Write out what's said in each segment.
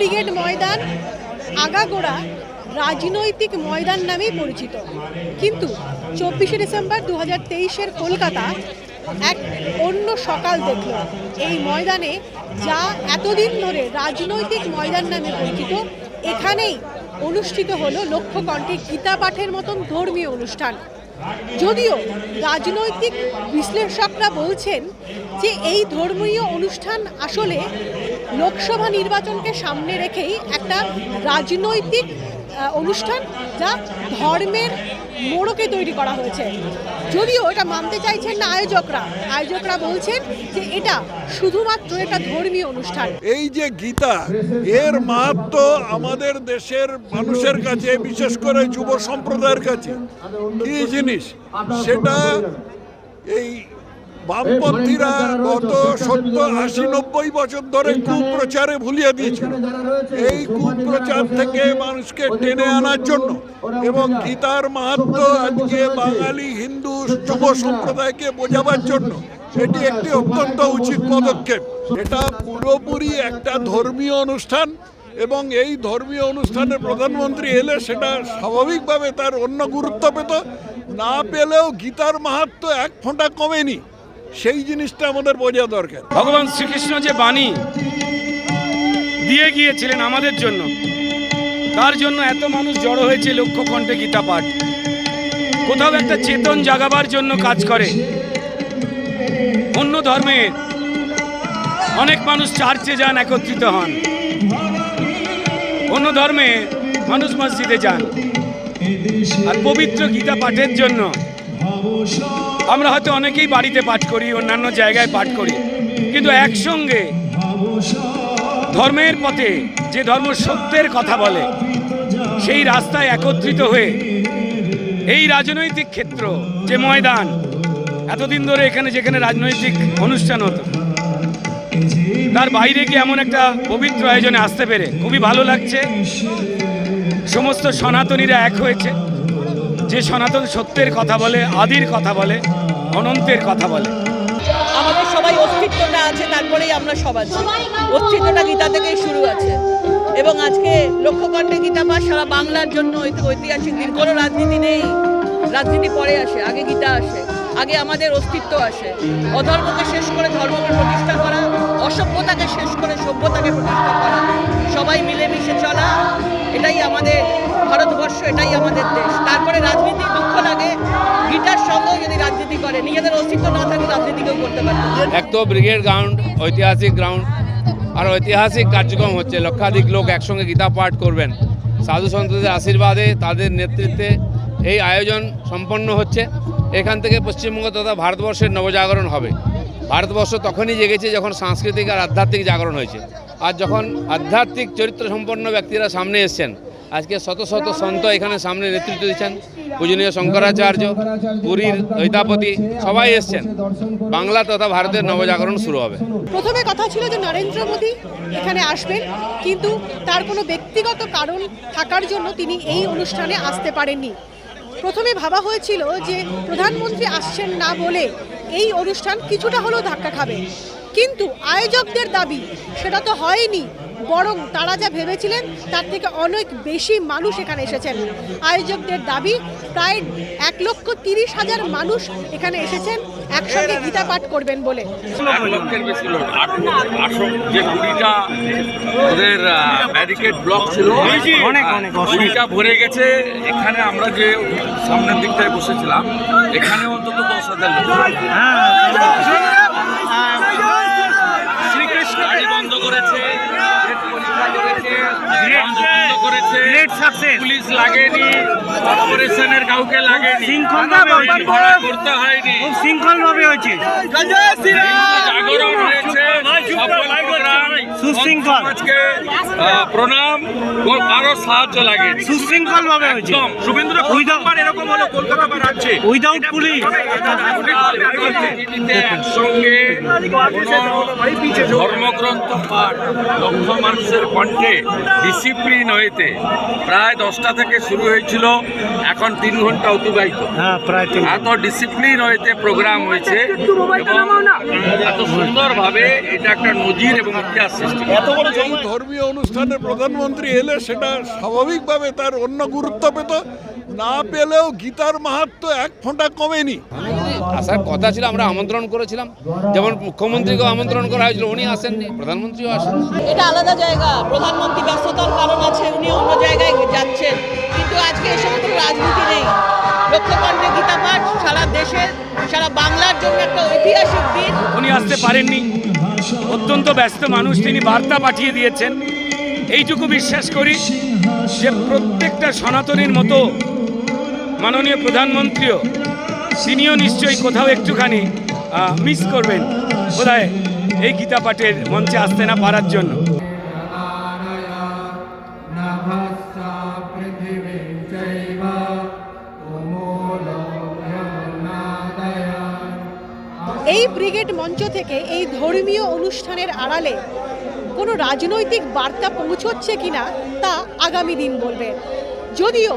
Brigade ময়দান আগাগোড়া রাজনৈতিক ময়দান নামেই পরিচিত। কিন্তু চব্বিশে ডিসেম্বর দু হাজার তেইশের কলকাতা এক অন্য সকাল দেখল। এই ময়দানে যা এতদিন ধরে রাজনৈতিক ময়দান নামে পরিচিত, এখানেই অনুষ্ঠিত হলো লক্ষ্যকণ্ঠে গীতা পাঠের মতন ধর্মীয় অনুষ্ঠান। যদিও রাজনৈতিক বিশ্লেষকরা বলছেন যে এই ধর্মীয় অনুষ্ঠান আসলে লোকসভা নির্বাচনকে সামনে রেখেই একটা রাজনৈতিক অনুষ্ঠান যা ধর্মের মোড়কে তৈরি করা হয়েছে। যদিও এটা মানতে চাইছেন না আয়োজকরা। আয়োজকরা বলছেন যে এটা শুধুমাত্র একটা ধর্মীয় অনুষ্ঠান। এই যে গীতা, এর মাহাত্ম আমাদের দেশের মানুষের কাছে, বিশেষ করে যুব সম্প্রদায়ের কাছে। কি জিনিস? সেটা এই বামপন্থীরা গত সত্তর আশি নব্বই বছর ধরে কুপ্রচারে ভুলিয়ে দিয়েছিল এই কুপ্রচার থেকে মানুষকে টেনে আনার জন্য এবং গীতার মাহাত্ম আজকে বাঙালি হিন্দু যুব সম্প্রদায়কে বোঝাবার জন্য এটি একটি অত্যন্ত উচিত পদক্ষেপ। এটা পুরোপুরি একটা ধর্মীয় অনুষ্ঠান এবং এই ধর্মীয় অনুষ্ঠানে প্রধানমন্ত্রী এলে সেটা স্বাভাবিকভাবে তার অন্য গুরুত্ব পেত। না পেলেও গীতার মাহাত্ম এক ফোঁটা কমেনি। সেই জিনিসটা আমাদের বোঝা দরকার। ভগবান শ্রীকৃষ্ণ যে বাণী দিয়ে গিয়েছিলেন আমাদের জন্য, তার জন্য এত মানুষ জড়ো হয়েছে লক্ষ্য কণ্ঠে গীতা পাঠ। কোথাও একটা চেতন জাগাবার জন্য কাজ করে। অন্য ধর্মের অনেক মানুষ চার্চে যান, একত্রিত হন। অন্য ধর্মে মানুষ মসজিদে যান। আর পবিত্র গীতা পাঠের জন্য আমরা হয়তো অনেকেই বাড়িতে পাঠ করি, অন্যান্য জায়গায় পাঠ করি। কিন্তু একসঙ্গে ধর্মের পথে, যে ধর্ম সত্যের কথা বলে, সেই রাস্তায় একত্রিত হয়ে এই রাজনৈতিক ক্ষেত্র, যে ময়দান, এতদিন ধরে এখানে যেখানে রাজনৈতিক অনুষ্ঠান হতো, তার বাইরে কি এমন একটা পবিত্র আয়োজনে আসতে পেরে খুবই ভালো লাগছে। সমস্ত সনাতনীরা এক হয়েছে। যে সনাতন সত্যের কথা বলে, আদির কথা বলে, অনন্তের কথা বলে। আমাদের সবাই অস্তিত্বটা আছে, তারপরেই আমরা সব আছি। অস্তিত্বটা গীতা থেকেই শুরু আছে। এবং আজকে লক্ষ্যকণ্ঠে গীতা পাঠ সারা বাংলার জন্য ঐতি- ঐতিহাসিক দিন। কোনো রাজনীতি নেই। রাজনীতি পরে আসে, আগে গীতা আসে, আগে আমাদের অস্তিত্ব আসে। অধর্মকে শেষ করে ধর্মকে প্রতিষ্ঠা করা, অসভ্যতাকে শেষ করে সভ্যতাকে প্রতিষ্ঠা করা। সবাই মিলেমিশে চলা এটাই আমাদের ভারতবর্ষ, এটাই আমাদের দেশ। তারপরে রাজনীতি দুঃখ লাগে গীতার সঙ্গেও যদি রাজনীতি করে, নিজেদের অস্তিত্ব না থাকলে রাজনীতি কেউ করতে পারবে না। এক তো ব্রিগেড গ্রাউন্ড, ঐতিহাসিক গ্রাউন্ড, আর ঐতিহাসিক কার্যক্রম হচ্ছে, লক্ষাধিক লোক একসঙ্গে গীতা পাঠ করবেন। সাধু সন্তদের আশীর্বাদে তাদের নেতৃত্বে এই আয়োজন সম্পন্ন হচ্ছে। এখান থেকে পশ্চিমবঙ্গ তথা ভারতবর্ষের নবজাগরণ হবে। ভারতবর্ষ তখনই জেগেছে যখন সাংস্কৃতিক আর আধ্যাত্মিক জাগরণ হয়েছে। আর যখন আধ্যাত্মিক চরিত্র সম্পন্ন ব্যক্তিরা সামনে এসছেন, আজকে শত শত সন্ত এখানে সামনে নেতৃত্ব দিচ্ছেন। পূজনীয় শঙ্করাচার্য, পুরীর দৈতাপতি সবাই এসছেন। বাংলা তথা ভারতের নবজাগরণ শুরু হবে। প্রথমে কথা ছিল যে নরেন্দ্র মোদী এখানে আসবেন, কিন্তু তার কোনো ব্যক্তিগত কারণ থাকার জন্য তিনি এই অনুষ্ঠানে আসতে পারেননি। প্রথমে ভাবা হয়েছিল যে প্রধানমন্ত্রী আসছেন না বলে এই অনুষ্ঠান কিছুটা হলেও ধাক্কা খাবে। কিন্তু আয়োজকদের দাবি সেটা তো হয়নি বরং তারা যা ভেবেছিলেন তার থেকে অনেক বেশি মানুষ এখানে এসেছেন। আয়োজকদের দাবি প্রায় এক লক্ষ তিরিশ হাজার মানুষ এখানে এসেছেন একসঙ্গে গীতা পাঠ করবেন বলে। এক লক্ষের বেশি লোক। আসন যে কুড়িটা ওদের ব্যারিকেড ব্লক ছিল অনেক অনেক কুড়িটা ভরে গেছে। এখানে আমরা যে সামনের দিকটায় বসেছিলাম এখানে অন্তত দশ হাজার পুলিশ লাগেনি কর্পোরেশনের কাউকে লাগেনি। ভাড়া করতে হয়নি। শৃঙ্খল ভাবে হয়েছে। জাগরণ হয়েছে সুশৃঙ্খল। প্রণাম আরও কারও সাহায্য লাগে সুশৃঙ্খল ভাবে হয়েছে। একদম। শুভেন্দ্র এরকম হলো কলকাতা রাজ্যে উইদাউট পুলিশ ধর্মগ্রন্থ পাঠ লক্ষ মানুষের কণ্ঠে ডিসিপ্লিন হইতে প্রায় দশটা থেকে শুরু হয়েছিল এখন তিন ঘণ্টা অতিবাহিত হ্যাঁ প্রায় এত ডিসিপ্লিন হইতে প্রোগ্রাম হয়েছে এবং এত সুন্দরভাবে এটা একটা নজির এবং ইতিহাস সৃষ্টি ধর্মীয় অনুষ্ঠানে প্রধানমন্ত্রী এলে সেটা স্বাভাবিকভাবে তার অন্য গুরুত্ব পেত না পেলেও গীতার মাহাত্ম এক ফোঁটা কমেনি। আসার কথা ছিল আমরা আমন্ত্রণ করেছিলাম। যেমন মুখ্যমন্ত্রীকেও আমন্ত্রণ করা হয়েছিল উনি আসেননি প্রধানমন্ত্রীও আসেন এটা আলাদা জায়গা প্রধানমন্ত্রী ব্যস্ততার কারণ আছে উনি অন্য জায়গায় যাচ্ছেন। কিন্তু আজকে এসব কোনো রাজনীতি নেই। লক্ষ্যকণ্ঠে গীতা পাঠ সারা দেশের সারা বাংলার জন্য একটা ঐতিহাসিক দিন। উনি আসতে পারেননি। অত্যন্ত ব্যস্ত মানুষ তিনি বার্তা পাঠিয়ে দিয়েছেন। এইটুকু বিশ্বাস করি যে প্রত্যেকটা সনাতনীর মতো মাননীয় প্রধানমন্ত্রীও, তিনিও নিশ্চয়ই কোথাও একটুখানি মিস করবেন বোধহয় এই গীতা পাঠের মঞ্চে আসতে না পারার জন্য। এই ব্রিগেড মঞ্চ থেকে এই ধর্মীয় অনুষ্ঠানের আড়ালে কোনো রাজনৈতিক বার্তা পৌঁছচ্ছে কিনা তা আগামী দিন বলবে। যদিও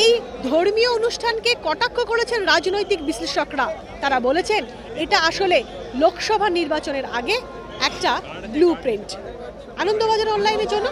এই ধর্মীয় অনুষ্ঠানকে কটাক্ষ করেছেন রাজনৈতিক বিশ্লেষকরা। তারা বলেছেন, এটা আসলে লোকসভা নির্বাচনের আগে একটা ব্লু প্রিন্ট আনন্দবাজার অনলাইনের জন্য